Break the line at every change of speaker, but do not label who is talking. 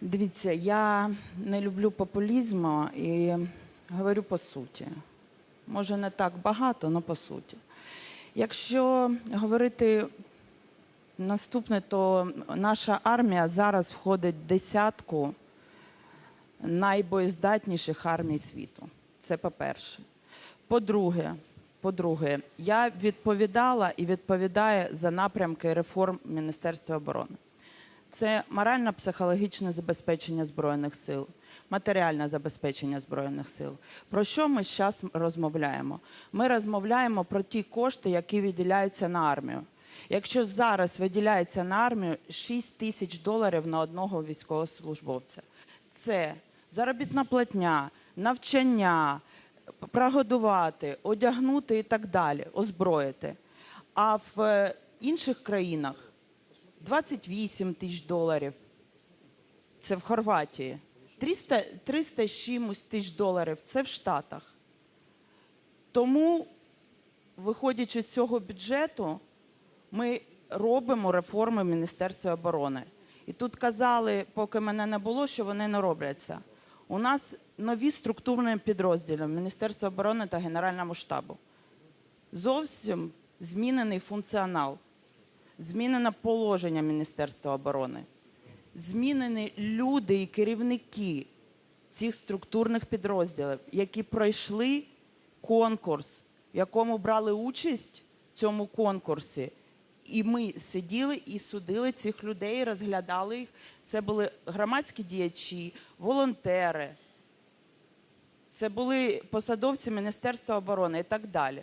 Дивіться, я не люблю популізму і говорю по суті. Може, не так багато, але по суті. Якщо говорити наступне, то наша армія зараз входить в десятку найбоєздатніших армій світу. Це по-перше. По-друге, по-друге, я відповідала і відповідаю за напрямки реформ Міністерства оборони. Це морально-психологічне забезпечення Збройних сил, матеріальне забезпечення Збройних сил. Про що ми зараз розмовляємо? Ми розмовляємо про ті кошти, які виділяються на армію. Якщо зараз виділяється на армію 6 тисяч доларів на одного військовослужбовця, це заробітна платня, навчання, прогодувати, одягнути і так далі, озброїти. А в е, інших країнах 28 тисяч доларів. Це в Хорватії. 300, 300 чимось тисяч доларів. Це в Штатах. Тому, виходячи з цього бюджету, ми робимо реформи Міністерства оборони. І тут казали, поки мене не було, що вони не робляться. У нас нові структурні підрозділи Міністерства оборони та Генеральному штабу. Зовсім змінений функціонал змінено положення Міністерства оборони, змінені люди і керівники цих структурних підрозділів, які пройшли конкурс, в якому брали участь в цьому конкурсі. І ми сиділи і судили цих людей, розглядали їх. Це були громадські діячі, волонтери, це були посадовці Міністерства оборони і так далі.